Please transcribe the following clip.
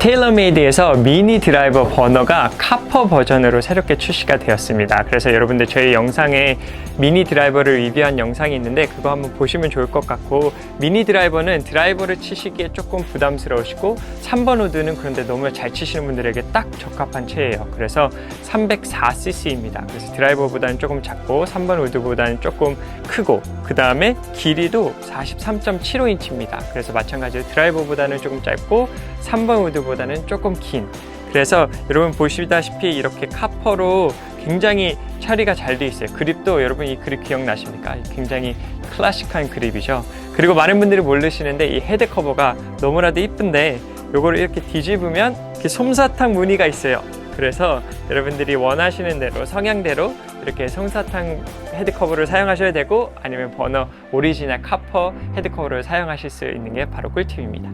테일러메이드에서 미니 드라이버 버너가 카퍼 버전으로 새롭게 출시가 되었습니다. 그래서 여러분들 저희 영상에 미니 드라이버를 리뷰한 영상이 있는데 그거 한번 보시면 좋을 것 같고 미니 드라이버는 드라이버를 치시기에 조금 부담스러우시고 3번 우드는 그런데 너무 잘 치시는 분들에게 딱 적합한 채예요. 그래서 304cc입니다. 그래서 드라이버보다는 조금 작고 3번 우드보다는 조금 크고 그 다음에 길이도 43.75인치입니다. 그래서 마찬가지로 드라이버보다는 조금 짧고 3번 우드보다는 조금 긴 그래서 여러분 보시다시피 이렇게 카퍼로 굉장히 처리가 잘 돼 있어요. 그립도 여러분 이 그립 기억나십니까? 굉장히 클래식한 그립이죠. 그리고 많은 분들이 모르시는데 이 헤드 커버가 너무나도 이쁜데 요거를 이렇게 뒤집으면 이렇게 솜사탕 무늬가 있어요. 그래서 여러분들이 원하시는 대로 성향대로 이렇게 솜사탕 헤드 커버를 사용하셔야 되고 아니면 버너 오리지널 카퍼 헤드 커버를 사용하실 수 있는 게 바로 꿀팁입니다.